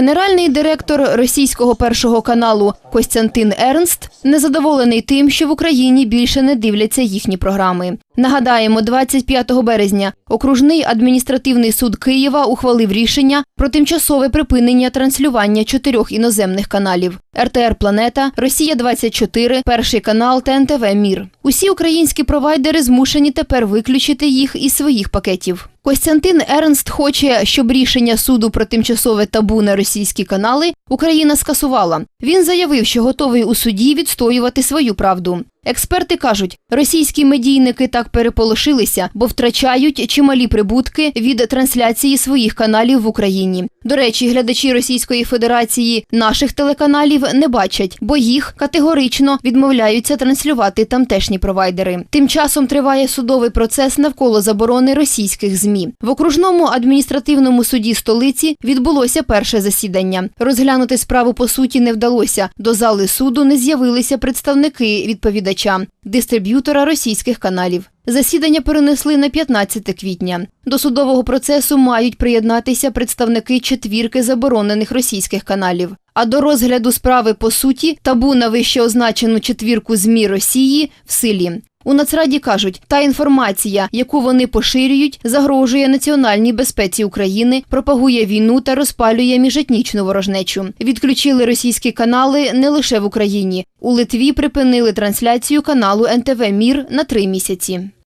Генеральний директор російського першого каналу Костянтин Ернст незадоволений тим, що в Україні більше не дивляться їхні програми. Нагадаємо, 25 березня окружний адміністративний суд Києва ухвалив рішення про тимчасове припинення транслювання чотирьох іноземних каналів: РТР Планета, Росія 24 Перший канал та НТВ Мір. Усі українські провайдери змушені тепер виключити їх із своїх пакетів. Костянтин Ернст хоче, щоб рішення суду про тимчасове табу на російські канали Україна скасувала. Він заявив, що готовий у суді відстоювати свою правду. Експерти кажуть, російські медійники так переполошилися, бо втрачають чималі прибутки від трансляції своїх каналів в Україні. До речі, глядачі Російської Федерації наших телеканалів не бачать, бо їх категорично відмовляються транслювати тамтешні провайдери. Тим часом триває судовий процес навколо заборони російських змі. В окружному адміністративному суді столиці відбулося перше засідання. Розглянути справу по суті не вдалося. До зали суду не з'явилися представники відповідача, дистриб'ютора російських каналів. Засідання перенесли на 15 квітня. До судового процесу мають приєднатися представники четвірки заборонених російських каналів. А до розгляду справи по суті табу на вище означену четвірку ЗМІ Росії в силі. У Нацраді кажуть, та інформація, яку вони поширюють, загрожує національній безпеці України, пропагує війну та розпалює міжетнічну ворожнечу. Відключили російські канали не лише в Україні. У Литві припинили трансляцію каналу НТВ Мір на три місяці.